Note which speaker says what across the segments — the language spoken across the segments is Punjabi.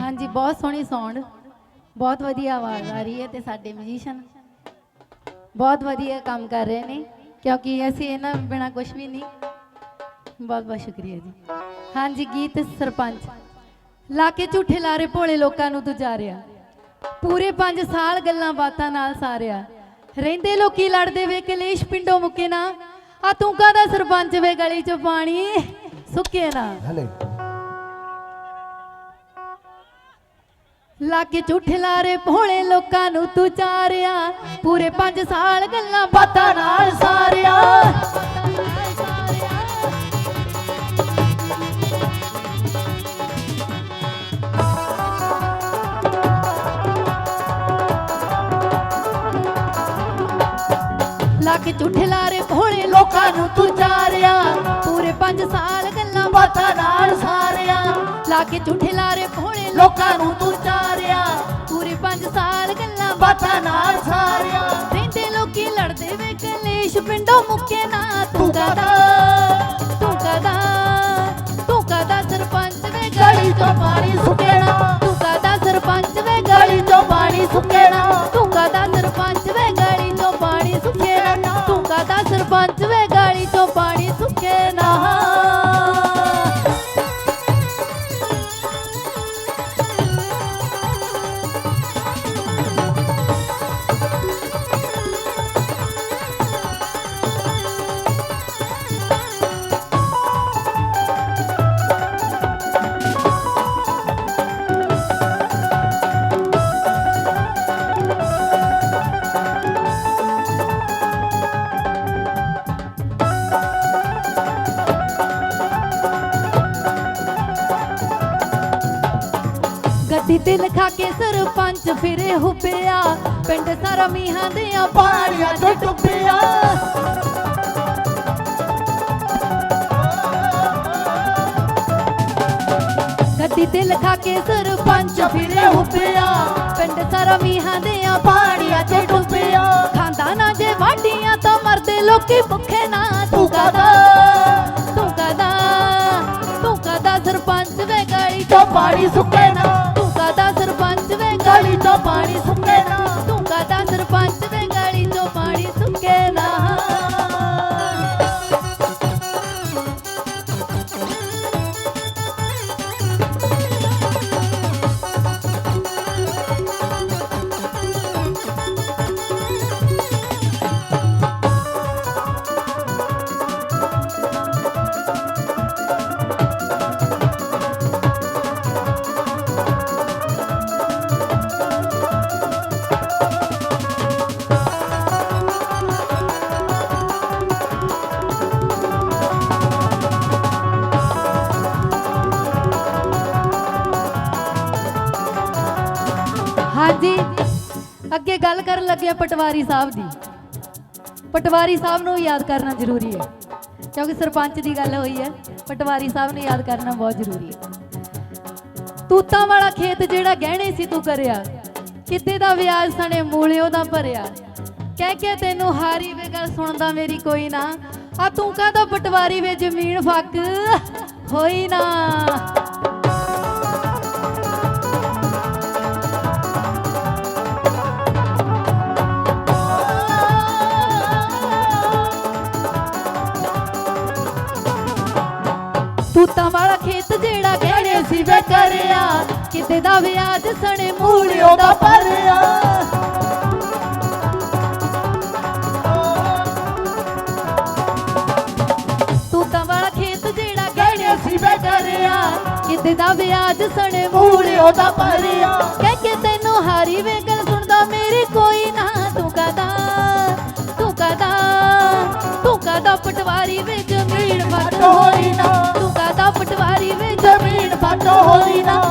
Speaker 1: ਹਾਂਜੀ, ਬਹੁਤ ਸੋਹਣੀ ਸਾਊਂਡ ਬਹੁਤ ਵਧੀਆ ਆਵਾਜ਼ ਆ ਰਹੀ ਹੈ ਤੇ ਸਾਡੇ ਮਿਊਜ਼ੀਸ਼ੀਅਨ ਬਹੁਤ ਵਧੀਆ ਕੰਮ ਕਰ ਰਹੇ ਨੇ, ਕਿਉਂਕਿ ਅਸੀਂ ਇਹਨਾਂ ਬਿਨਾ ਕੁਝ ਵੀ ਨਹੀਂ। ਬਹੁਤ ਬਹੁਤ ਸ਼ੁਕਰੀਆ ਜੀ। ਹਾਂਜੀ, ਗੀਤ ਸਰਪੰਚ। ਲਾ ਕੇ ਝੂਠੇ ਲਾਰੇ ਭੋਲੇ ਲੋਕਾਂ ਨੂੰ ਤੂੰ ਜਾ ਰਿਹਾ ਪੂਰੇ 5 ਸਾਲ ਗੱਲਾਂ ਬਾਤਾਂ ਨਾਲ ਸਾਰਿਆ। ਰਹਿੰਦੇ ਲੋਕੀ ਲੜਦੇ ਵੇ, ਕਲੇਸ਼ ਪਿੰਡੋਂ ਮੁੱਕੇ ਨਾ। ਆ ਤੂੰ ਕਾਹਦਾ ਸਰਪੰਚ ਵੇ, ਗਲੀ ਚ ਪਾਣੀ ਸੁੱਕੇ ਨਾ।
Speaker 2: ਹਲੇ।
Speaker 1: ਲਾਗੇ ਝੂਠੇ ਲਾਰੇ ਭੋਲੇ ਲੋਕਾਂ ਨੂੰ ਤੂੰ ਚਾਰਿਆ। ਪੂਰੇ 5 ਸਾਲ ਗੱਲਾਂ ਬਾਤਾਂ ਨਾਲ ਸਾਰਿਆ। ਲਾ ਕੇ ਝੂਠੇ ਲਾਰੇ ਭੋਲੇ ਲੋਕਾਂ ਨੂੰ ਤੂੰ ਚਾਰਿਆ। ਪੂਰੇ 5 ਸਾਲ ਗੱਲਾਂ ਬਾਤਾਂ ਨਾਲ ਲਾ ਕੇ ਝੂਠੇ ਲਾਰੇ ਭੋਲੇ ਲੋਕਾਂ ਨੂੰ ਤੂੰ ਚਾਰਿਆ। ਪੂਰੇ 5 ਸਾਲ ਗੱਲਾਂ ਬਾਤਾਂ ਨਾਲ ਸਾਰਿਆ। ਰਹਿੰਦੇ ਲੋਕੀ ਲੜਦੇ ਵੇ ਕਲੇਸ਼, ਪਿੰਡੋਂ ਮੁੱਕੇ ਨਾ ਤੂੰ ਕਦਾ ਤੂੰ ਕਦਾ ਤੂੰ ਕਦਾ ਸਰਪੰਚ ਵੇ ਗਲੀ ਚੋਂ ਗੱਦੀ ਤੇ ਲਿਖਾ ਕੇ ਸਰਪੰਚ ਫਿਰੇ ਹੁਪਿਆ। ਪਿੰਡ ਸਾਰਾ ਮੀਹਾਂ ਦੇ ਪਾਣੀਆਂ ਚ ਡੁੱਬਿਆ ਗੱਦੀ ਤੇ ਲਿਖਾ ਕੇ ਸਰਪੰਚ ਫਿਰੇ ਹੁਪਿਆ। ਪਿੰਡ ਸਾਰਾ ਮੀਹਾਂ ਦੇ ਪਾਣੀਆਂ ਚ ਡੁੱਬਿਆ ਖਾਂਦਾ ਨਾ ਜੇ ਵਾਢੀਆਂ ਤਾਂ ਮਰਦੇ ਲੋਕੀ ਭੁੱਖੇ ਨਾ। ਤੂੰ ਕਦਾ ਤੂੰ ਕਦਾ ਤੂੰ ਕਦਾ ਸਰਪੰਚ ਵੇ ਗਲੀ ਚੋਂ ਪਾਣੀ ਸੁੱਕੇ ਨਾ। ਹਾਂਜੀ। ਅੱਗੇ ਗੱਲ ਕਰਨ ਲੱਗੇ ਪਟਵਾਰੀ ਸਾਹਿਬ ਦੀ। ਪਟਵਾਰੀ ਸਾਹਿਬ ਨੂੰ ਯਾਦ ਕਰਨਾ ਜ਼ਰੂਰੀ ਹੈ। ਕਿਉਂਕਿ ਸਰਪੰਚ ਦੀ ਗੱਲ ਹੋਈ ਹੈ, ਪਟਵਾਰੀ ਸਾਹਿਬ ਨੂੰ ਯਾਦ ਕਰਨਾ ਬਹੁਤ ਜ਼ਰੂਰੀ ਹੈ। ਤੂਤਾਂ ਵਾਲਾ ਖੇਤ ਜਿਹੜਾ ਗਹਿਣੇ ਸੀ ਤੂੰ ਕਰਿਆ, ਕਿਤੇ ਦਾ ਵਿਆਜ ਸਣੇ ਮੂਲਿਓ ਦਾ ਭਰਿਆ। ਕਹਿ ਕੇ ਤੈਨੂੰ ਹਾਰੀ ਵੇ ਗੱਲ ਸੁਣਦਾ ਮੇਰੀ ਕੋਈ ਨਾ, ਆ ਤੂੰ ਕਾਹਦਾ ਪਟਵਾਰੀ ਵੇ ਜ਼ਮੀਨ ਫੱਕ? ਹੋਈ ਨਾ। ਕਿਤੇ ਦਾ ਵਿਆਜ ਸਣੇ ਮੂਲਿਓ ਦਾ ਭਰਿਆ। ਤੂਤਾਂ ਵਾਲਾ ਖੇਤ ਜਿਹੜਾ ਗਹਿਣੇ ਸੀ ਵੇ ਕਰਿਆ। ਕਿਤੇ ਦਾ ਵਿਆਜ ਸਣੇ ਮੂਲਿਓ ਦਾ ਭਰਿਆ। ਕਹਿ ਕੇ ਤੈਨੂੰ ਹਾਰੀ ਵੇ ਗੱਲ ਸੁਣਦਾ ਮੇਰੀ ਕੋਈ ਨਾ। ਤੂੰ ਕਦਾ ਤੂੰ ਕਦਾ ਤੂੰ ਕਦਾ ਪਟਵਾਰੀ ਵੇ ਜ਼ਮੀਨ ਵੱਟ ਹੋਈ ਨਾ? ਤੂੰ ਕਦਾ ਪਟਵਾਰੀ ਵੇ ਜ਼ਮੀਨ ਵੱਟ ਹੋਈ ਨਾ।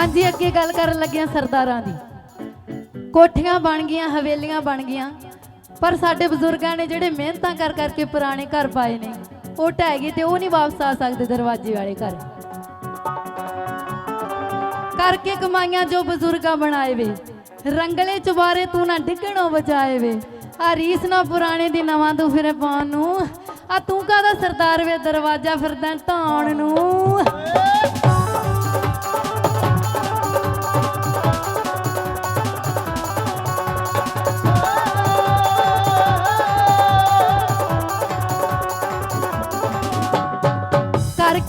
Speaker 1: ਹਾਂਜੀ ਅੱਗੇ ਗੱਲ ਕਰਨ ਲੱਗਿਆ ਸਰਦਾਰਾਂ ਦੀ। ਕੋਠੀਆਂ ਬਣ ਗਈਆਂ, ਹਵੇਲੀਆਂ ਬਣ ਗਈਆਂ। ਪਰ ਸਾਡੇ ਬਜ਼ੁਰਗਾਂ ਨੇ ਜਿਹੜੇ ਮਿਹਨਤਾਂ ਕਰ ਕਰਕੇ ਪੁਰਾਣੇ ਘਰ ਪਾਏ ਨੇ, ਉਹ ਢਹਿ ਗਏ ਤੇ ਉਹ ਨਹੀਂ ਵਾਪਸ ਆ ਸਕਦੇ ਦਰਵਾਜ਼ੇ ਵਾਲੇ ਘਰ। ਕਰਕੇ ਕਮਾਈਆਂ ਜੋ ਬਜ਼ੁਰਗਾਂ ਬਣਾਏ ਵੇ। ਰੰਗਲੇ ਚੁਬਾਰੇ ਤੂੰ ਨਾ ਡਿੱਗਣੋਂ ਬਚਾਏ ਵੇ। ਆ ਰੀਸ ਨਾ ਪੁਰਾਣੇ ਦੀ ਨਵਾਂ ਤੂੰ ਫਿਰ ਪਾਉਣ ਨੂੰ। ਆ ਤੂੰ ਕਾਹਦਾ ਸਰਦਾਰ ਵੇ ਦਰਵਾਜ਼ਾ ਫਿਰਦਾ ਢਾਉਣ ਨੂੰ।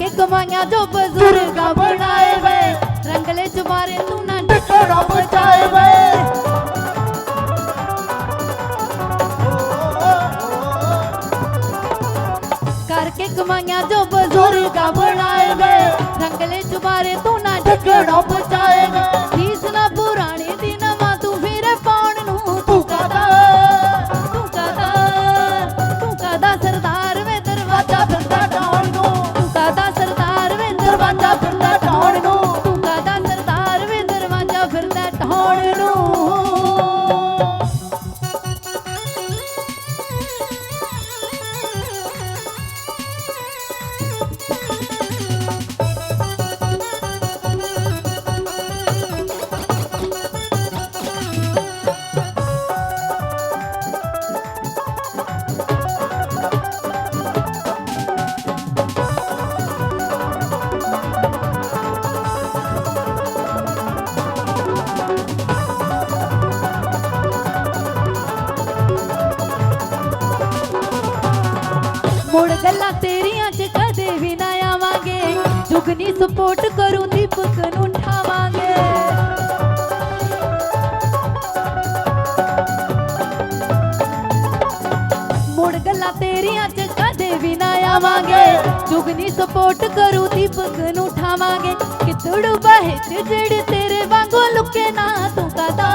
Speaker 1: ਕਰਕੇ ਕਮਾਈਆਂ ਜੋ ਬਜ਼ੁਰਗਾਂ ਬਣਾਏ ਵੇ ਰੰਗਲੇ ਚੁਬਾਰੇ ਤੂੰ ਨਾ
Speaker 2: ਟਿਕਣਾ ਬਚਾਏ ਵੇ
Speaker 1: ਕਰਕੇ ਕਮਾਈਆਂ ਜੋ ਬਜ਼ੁਰਗਾਂ ਬਣਾਏ ਵੇ ਰੰਗਲੇ ਚੁਬਾਰੇ ਤੂੰ ਨਾ
Speaker 2: ਟਿਕਣਾ
Speaker 1: ਮੁੜ ਗੱਲਾਂ ਤੇਰੀਆਂ ਚ ਕਦੇ ਵੀ ਨਾ ਆਵਾਂਗੇ। ਜੁਗਨੀ ਸਪੋਰਟ ਕਰੂ ਦੀਪਕ ਨੂੰ ਉਠਾਵਾਂਗੇ। ਮੁੜ ਗੱਲਾਂ ਤੇਰੀਆਂ ਚ ਕਦੇ ਵੀ ਨਾ ਆਵਾਂਗੇ। ਜੁਗਨੀ ਸਪੋਰਟ ਕਰੂ ਦੀਪਕ ਨੂੰ ਠਾਵਾਂਗੇ ਕਿਤੜੂ ਬਹਿ ਚ ਜਿਹੜੇ ਤੇਰੇ ਵਾਂਗੂ ਲੁਕੇ ਨਾ ਤੂੰ ਕਦਾ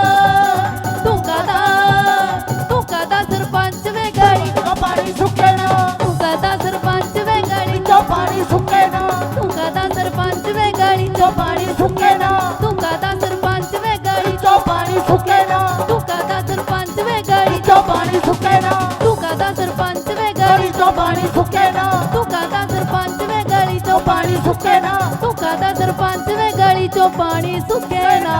Speaker 1: ਸਰਪੰਚ ਵੇ
Speaker 2: ਗਲੀ
Speaker 1: ਗਾੜੀ
Speaker 2: ਪਾਣੀ ਸੁੱਕੇ ਨਾ।
Speaker 1: ਤੂੰ ਕਾਦਾ ਸਰਪੰਚ ਵੇ ਗਾੜੀ
Speaker 2: ਜੋ ਪਾਣੀ ਸੁੱਕੇ ਨਾ।
Speaker 1: ਤੂੰ ਕਾਦਾ ਸਰਪੰਚ ਵੇ ਗਾੜੀ ਚੋਂ ਪਾਣੀ ਸੁੱਕੇ ਨਾ।